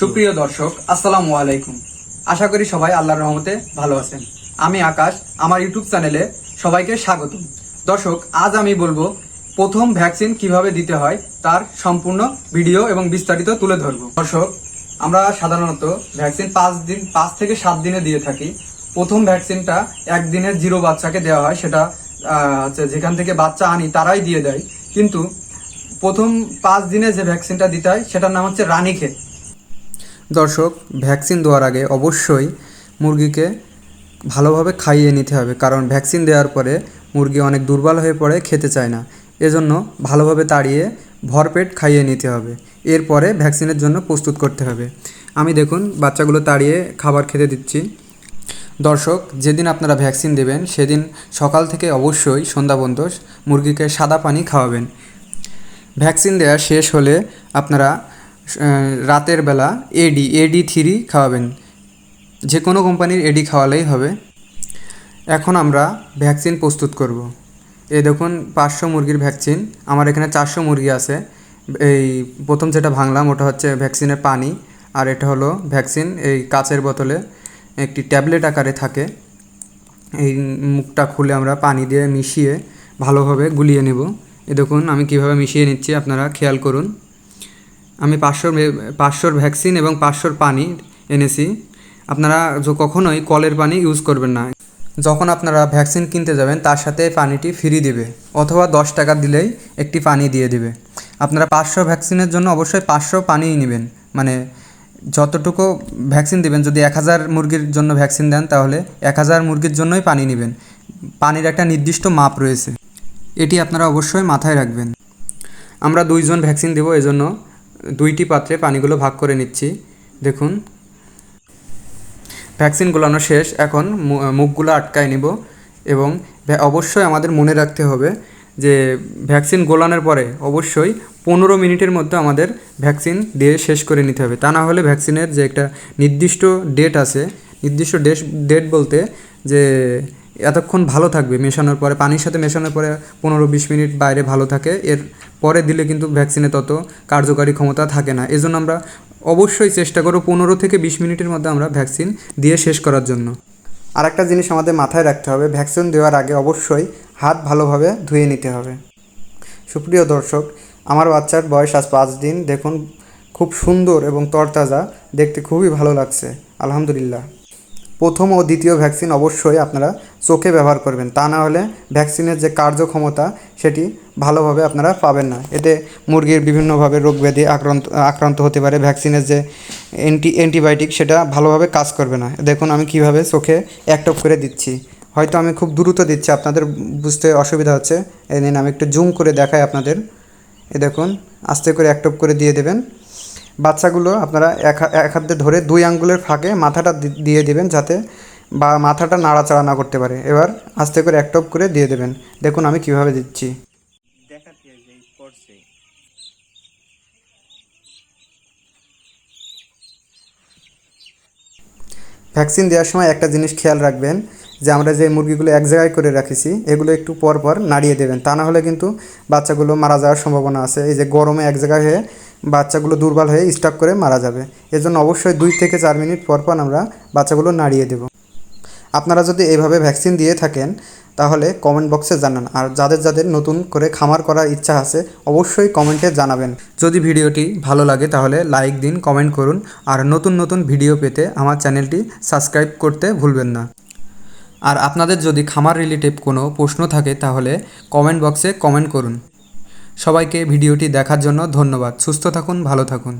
সুপ্রিয় দর্শক, আসসালামু আলাইকুম। আশা করি সবাই আল্লাহর রহমতে ভালো আছেন। আমি আকাশ, আমার ইউটিউব চ্যানেলে সবাইকে স্বাগতম। দর্শক, আজ আমি বলব প্রথম ভ্যাকসিন কীভাবে দিতে হয় তার সম্পূর্ণ ভিডিও এবং বিস্তারিত তুলে ধরব। দর্শক, আমরা সাধারণত ভ্যাকসিন পাঁচ দিন, পাঁচ থেকে সাত দিনে দিয়ে থাকি। প্রথম ভ্যাকসিনটা একদিনের জিরো বাচ্চাকে দেওয়া হয়, সেটা যেখান থেকে বাচ্চা আনি তারাই দিয়ে দেয়। কিন্তু প্রথম পাঁচ দিনে যে ভ্যাকসিনটা দিতে হয়, সেটার নাম হচ্ছে রানীক্ষেত দর্শক, ভ্যাকসিন দেওয়ার আগে অবশ্যই মুরগিকে ভালোভাবে খাইয়ে নিতে হবে। কারণ ভ্যাকসিন দেওয়ার পরে মুরগি অনেক দুর্বল হয়ে পড়ে, খেতে চায় না। এজন্য ভালোভাবে তাড়িয়ে ভরপেট খাইয়ে নিতে হবে। এরপরে ভ্যাকসিনের জন্য প্রস্তুত করতে হবে। আমি দেখুন, বাচ্চাগুলো তাড়িয়ে খাবার খেতে দিচ্ছি। দর্শক, যেদিন আপনারা ভ্যাকসিন দেবেন, সেদিন সকাল থেকে অবশ্যই সন্ধ্যা পর্যন্ত মুরগিকে সাদা পানি খাওয়াবেন। ভ্যাকসিন দেওয়া শেষ হলে আপনারা রাতের বেলা এডি এডি থ্রি খাওয়াবেন। যে কোনো কোম্পানির এডি খাওয়ালেই হবে। এখন আমরা ভ্যাকসিন প্রস্তুত করব। এই দেখুন, পাঁচশো মুরগির ভ্যাকসিন। আমার এখানে চারশো মুরগি আছে। এই প্রথম যেটা ভাঙলাম, ওটা হচ্ছে ভ্যাকসিনের পানি। আর এটা হলো ভ্যাকসিন, এই কাচের বোতলে একটি ট্যাবলেট আকারে থাকে। এই মুখটা খুলে আমরা পানি দিয়ে মিশিয়ে ভালোভাবে গুলিয়ে নেব। এ দেখুন, আমি কীভাবে মিশিয়ে নিচ্ছি, আপনারা খেয়াল করুন। আমি পাঁচশোর পাঁচশোর ভ্যাকসিন এবং পাঁচশোর পানি এনেছি। আপনারা কখনোই কলের পানি ইউজ করবেন না। যখন আপনারা ভ্যাকসিন কিনতে যাবেন, তার সাথে পানিটি ফ্রি দিবে অথবা দশ টাকা দিলেই একটি পানি দিয়ে দিবে। আপনারা পাঁচশো ভ্যাকসিনের জন্য অবশ্যই পাঁচশো পানিই নেবেন। মানে যতটুকু ভ্যাকসিন দিবেন, যদি এক হাজার মুরগির জন্য ভ্যাকসিন দেন, তাহলে এক হাজার মুরগির জন্যই পানি নেবেন। পানির একটা নির্দিষ্ট মাপ রয়েছে। এটি আপনারা অবশ্যই মাথায় রাখবেন। আমরা দুইজন ভ্যাকসিন দেবো, এজন্য দুইটি পাত্রে পানিগুলো ভাগ করে নিচ্ছি। দেখুন। ভ্যাকসিন গোলানো শেষ। এখন মুখগুলো আটকায় নিব এবং অবশ্যই আমাদের মনে রাখতে হবে যে ভ্যাকসিন গোলানোর পরে অবশ্যই পনেরো মিনিটের মধ্যে আমাদের ভ্যাকসিন দিয়ে শেষ করে নিতে হবে। তা না হলে ভ্যাকসিনের যে একটা নির্দিষ্ট ডেট আছে, নির্দিষ্ট ডেট ডেট বলতে যে এতক্ষণ ভালো থাকবে, মেশানোর পরে, পানির সাথে মেশানোর পরে পনেরো বিশ মিনিট বাইরে ভালো থাকে, এর পরে দিলে কিন্তু ভ্যাকসিনে তত কার্যকারী ক্ষমতা থাকে না। এজন্য আমরা অবশ্যই চেষ্টা করব পনেরো থেকে বিশ মিনিটের মধ্যে আমরা ভ্যাকসিন দিয়ে শেষ করার জন্য। আর একটা জিনিস আমাদের মাথায় রাখতে হবে ভ্যাকসিন দেওয়ার আগে অবশ্যই হাত ভালোভাবে ধুয়ে নিতে হবে। সুপ্রিয় দর্শক, আমার বাচ্চার বয়স আজ পাঁচ দিন, দেখুন খুব সুন্দর এবং তরতাজা, দেখতে খুবই ভালো লাগছে, আলহামদুলিল্লাহ। প্রথম ও দ্বিতীয় ভ্যাকসিন অবশ্যই আপনারা চোখে ব্যবহার করবেন। তা না হলে ভ্যাকসিনের যে কার্যক্ষমতা, সেটি ভালোভাবে আপনারা পাবেন না। এতে মুরগির বিভিন্নভাবে রোগ ব্যাধি আক্রান্ত আক্রান্ত হতে পারে। ভ্যাকসিনের যে অ্যান্টি, অ্যান্টিবায়োটিক, সেটা ভালোভাবে কাজ করবে না। দেখুন, আমি কীভাবে চোখে এক টপ করে দিচ্ছি। হয়তো আমি খুব দ্রুত দিচ্ছি, আপনাদের বুঝতে অসুবিধা হচ্ছে। এই নিন, আমি একটু জুম করে দেখাই আপনাদের। এ দেখুন, আস্তে করে এক টপ করে দিয়ে দেবেন। বাচ্চাগুলো আপনারা এক এক হাতে ধরে দুই আঙ্গুলের ফাঁকে মাথাটা দিয়ে দেবেন যাতে বা মাথাটা নাড়াচাড়া না করতে পারে। এবার আস্তে করে এক টপ করে দিয়ে দেবেন। দেখুন আমি কীভাবে দিচ্ছি। ভ্যাকসিন দেওয়ার সময় একটা জিনিস খেয়াল রাখবেন যে আমরা যে মুরগিগুলো এক জায়গায় করে রাখিছি এগুলো একটু পর পর নাড়িয়ে দেবেন। তা না হলে কিন্তু বাচ্চাগুলো মারা যাওয়ার সম্ভাবনা আছে। এই যে গরমে এক জায়গায় হয়ে বাচ্চাগুলো দুর্বল হয়ে স্টক করে মারা যাবে। এজন্য অবশ্যই দুই থেকে চার মিনিট পর পর আমরা বাচ্চাগুলো নাড়িয়ে দেব। আপনারা যদি এইভাবে ভ্যাকসিন দিয়ে থাকেন, তাহলে কমেন্ট বক্সে জানান। আর যাদের যাদের নতুন করে খামার করার ইচ্ছা আছে, অবশ্যই কমেন্টে জানাবেন। যদি ভিডিওটি ভালো লাগে, তাহলে লাইক দিন কমেন্ট করুন। আর নতুন নতুন ভিডিও পেতে আমার চ্যানেলটি সাবস্ক্রাইব করতে ভুলবেন না। আর আপনাদের যদি খামার রিলেটিভ কোনো প্রশ্ন থাকে, তাহলে কমেন্ট বক্সে কমেন্ট করুন। সবাইকে ভিডিওটি দেখার জন্য ধন্যবাদ। সুস্থ থাকুন ভালো থাকুন।